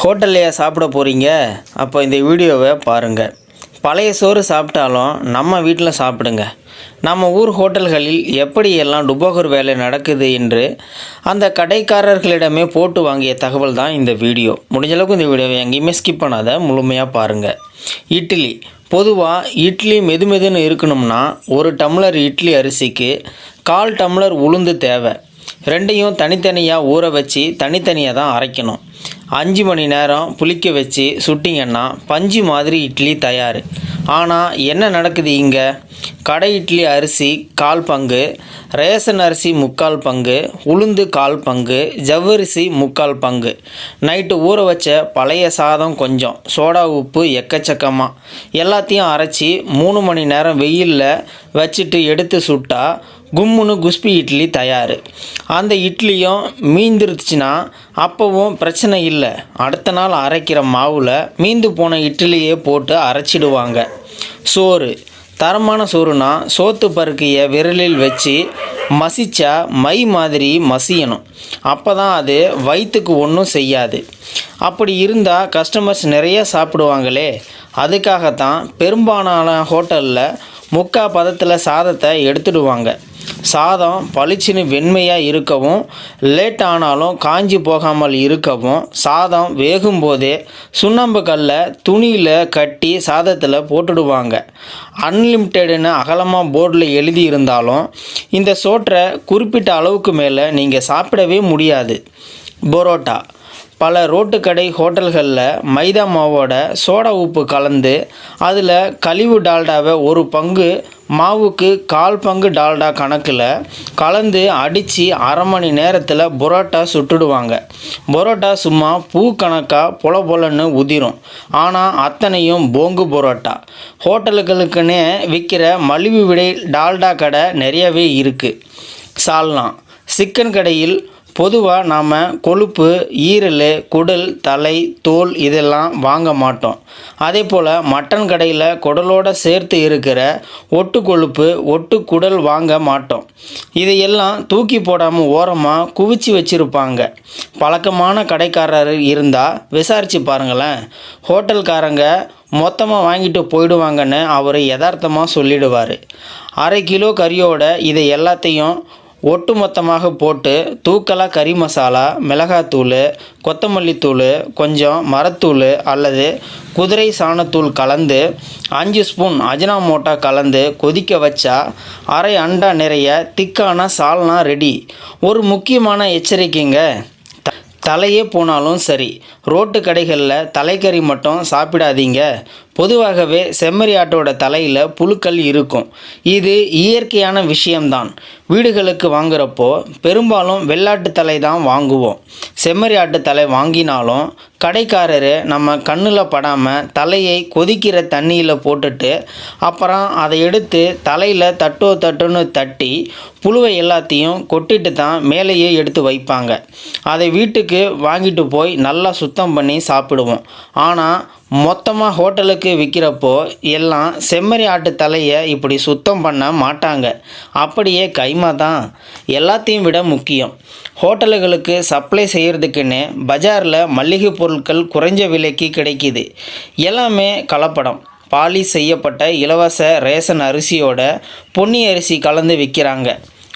ஹோட்டல்லையா சாப்பிட போகிறீங்க அப்போ இந்த வீடியோவை பாருங்கள் பழைய சோறு சாப்பிட்டாலும் நம்ம வீட்டில் சாப்பிடுங்க. நம்ம ஊர் ஹோட்டல்களில் எப்படியெல்லாம் டுபோகர் வேலை நடக்குது என்று அந்த கடைக்காரர்களிடமே போட்டு வாங்கிய தகவல் தான் இந்த வீடியோ. முடிஞ்சளவுக்கு இந்த வீடியோவை எங்கேயுமே ஸ்கிப் பண்ணாத முழுமையாக பாருங்கள் இட்லி. பொதுவாக இட்லி மெது மெதுன்னு இருக்கணும்னா ஒரு டம்ளர் இட்லி அரிசிக்கு கால் டம்ளர் உளுந்து தேவை. ரெண்டையும் தனித்தனியாக ஊற வச்சு தனித்தனியாக தான் அரைக்கணும். அஞ்சு மணி நேரம் புளிக்க வச்சு சுட்டிங்கன்னா பஞ்சு மாதிரி இட்லி தயார். ஆனால் என்ன நடக்குது இங்கே? கடை இட்லி அரிசி கால் பங்கு ரேஷன் அரிசி முக்கால் பங்கு உளுந்து கால் பங்கு ஜவ்வரிசி முக்கால் பங்கு. நைட்டு ஊற வச்ச பழைய சாதம் கொஞ்சம் சோடா உப்பு எக்கச்சக்கமாக எல்லாத்தையும் அரைச்சி மூணு மணி நேரம் வெயிலில் வச்சுட்டு எடுத்து சுட்டா கும்முன்னு குஸ்பி இட்லி தயார். அந்த இட்லியும் மீந்துருச்சுன்னா அப்போவும் பிரச்சனை இல்லை. அடுத்த நாள் அரைக்கிற மாவில் மீந்து போன இட்லியே போட்டு அரைச்சிடுவாங்க. சோறு. தரமான சோறுனா சோத்து பருக்கையை விரலில் வச்சு மசிச்சா மை மாதிரி மசியணும். அப்போ தான் அது வயிற்றுக்கு ஒன்றும் செய்யாது. அப்படி இருந்தால் கஸ்டமர்ஸ் நிறைய சாப்பிடுவாங்களே. அதுக்காகத்தான் பெரும்பாலான ஹோட்டலில் முக்கா பதத்தில் சாதத்தை எடுத்துடுவாங்க. சாதம் பளிச்சுன்னு வெண்மையாக இருக்கவும் லேட் ஆனாலும் காஞ்சி போகாமல் இருக்கவும் சாதம் வேகும்போதே சுண்ணாம்பு கல்லை துணியில் கட்டி சாதத்தில் போட்டுடுவாங்க. அன்லிமிட்டெடுன்னு அகலமாக போர்டில் எழுதி இருந்தாலும் இந்த சோற்றை குறிப்பிட்ட அளவுக்கு மேலே நீங்கள் சாப்பிடவே முடியாது. பரோட்டா. பல ரோட்டுக்கடை ஹோட்டல்களில் மைதா மாவோட சோடா உப்பு கலந்து அதில் கழிவு டால்டாவை ஒரு பங்கு மாவுக்கு கால் பங்கு டால்டா கணக்கில் கலந்து அடித்து அரை மணி நேரத்தில் பரோட்டா சுட்டுடுவாங்க. பரோட்டா சும்மா பூ கணக்காக பொல பொலன்னு உதிரும். ஆனால் அத்தனையும் போங்கு பரோட்டா. ஹோட்டலுகளுக்குன்னே விற்கிற மலிவு விடை டால்டா கடை நிறையவே இருக்குது சால்னா. சிக்கன் கடையில் பொதுவாக நாம் கொழுப்பு ஈரல் குடல் தலை தோல் இதெல்லாம் வாங்க மாட்டோம். அதே போல் மட்டன் கடையில் குடலோடு சேர்த்து இருக்கிற ஒட்டு கொழுப்பு ஒட்டு குடல் வாங்க மாட்டோம். இதையெல்லாம் தூக்கி போடாமல் ஓரமாக குவிச்சு வச்சுருப்பாங்க. பழக்கமான கடைக்காரர் இருந்தால் விசாரித்து பாருங்களேன். ஹோட்டல்காரங்க மொத்தமாக வாங்கிட்டு போயிடுவாங்கன்னு அவர் யதார்த்தமாக சொல்லிடுவார். அரை கிலோ கறியோட இதை எல்லாத்தையும் ஒட்டு மொத்தமாக போட்டு தூக்கலாக கறி மசாலா மிளகாத்தூள் கொத்தமல்லி தூள் கொஞ்சம் மரத்தூள் அல்லது குதிரை சாணத்தூள் கலந்து அஞ்சு ஸ்பூன் அஜினாமோட்டா கலந்து கொதிக்க வச்சா அரை அண்டா நிறைய திக்கான சால்னா ரெடி. ஒரு முக்கியமான எச்சரிக்கைங்க. த- தலையே போனாலும் சரி. ரோட்டு கடைகளில் தலைக்கறி மட்டும் சாப்பிடாதீங்க. பொதுவாகவே செம்மறி ஆட்டோட தலையில் புழுக்கள் இருக்கும். இது இயற்கையான விஷயம்தான். வீடுகளுக்கு வாங்குறப்போ பெரும்பாலும் வெள்ளாட்டு தலை தான் வாங்குவோம். செம்மறி ஆட்டு தலை வாங்கினாலும் கடைக்காரர் நம்ம கண்ணில் படாமல் தலையை கொதிக்கிற தண்ணியில் போட்டுட்டு அப்புறம் அதை எடுத்து தலையில் தட்டோ தட்டுன்னு தட்டி புழுவை எல்லாத்தையும் கொட்டிட்டு தான் மேலேயே எடுத்து வைப்பாங்க. அதை வீட்டுக்கு வாங்கிட்டு போய் நல்லா சுத்தம் பண்ணி சாப்பிடுவோம். ஆனால் மொத்தமாக ஹோட்டலுக்கு விற்கிறப்போ எல்லாம் செம்மறி ஆட்டு தலையை இப்படி சுத்தம் பண்ண மாட்டாங்க. அப்படியே கைமா தான். எல்லாத்தையும் விட முக்கியம். ஹோட்டலுகளுக்கு சப்ளை செய்கிறதுக்குன்னு பஜாரில் மளிகை பொருட்கள் குறைஞ்ச விலைக்கு கிடைக்கிது. எல்லாமே கலப்படம். பாலிஷ் செய்யப்பட்ட இலவச ரேஷன் அரிசியோட பொன்னி அரிசி கலந்து விற்கிறாங்க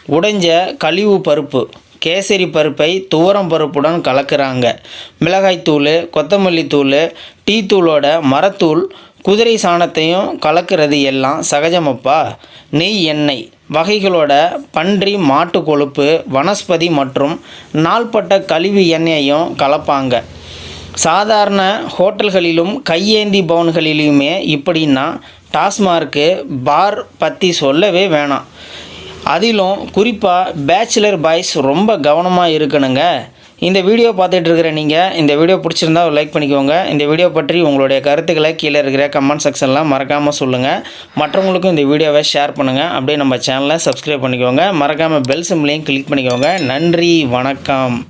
உடைஞ்ச கழிவு பருப்பு. கேசரி பருப்பை துவரம் பருப்புடன் கலக்கிறாங்க. மிளகாய்த்தூள் கொத்தமல்லி தூள் டீ தூளோட மரத்தூள் குதிரை சாணத்தையும் கலக்கிறது எல்லாம் சகஜமப்பா? நெய் எண்ணெய். வகைகளோட பன்றி மாட்டு கொழுப்பு வனஸ்பதி மற்றும் நாள்பட்ட கழிவு எண்ணெயையும் கலப்பாங்க. சாதாரண ஹோட்டல்களிலும் கையேந்தி பவுன்களிலுமே இப்படின்னா டாஸ்மார்க்கு பார் பற்றி சொல்லவே வேணாம். அதிலும் குறிப்பாக பேச்சுலர் பாய்ஸ் ரொம்ப கவனமாக இருக்கணுங்க. இந்த வீடியோ பார்த்துட்டு இருக்கிற நீங்கள் இந்த வீடியோ பிடிச்சிருந்தா ஒரு லைக் பண்ணிக்கோங்க. இந்த வீடியோ பற்றி உங்களுடைய கருத்துக்களை கீழே இருக்கிற கமெண்ட் செக்ஷன்லாம் மறக்காமல் சொல்லுங்கள் மற்றவங்களுக்கும் இந்த வீடியோவை ஷேர் பண்ணுங்கள் அப்படியே நம்ம சேனலை சப்ஸ்கிரைப் பண்ணிக்கோங்க. மறக்காமல் பெல் சிம்லையும் கிளிக் பண்ணிக்கோங்க. நன்றி வணக்கம்.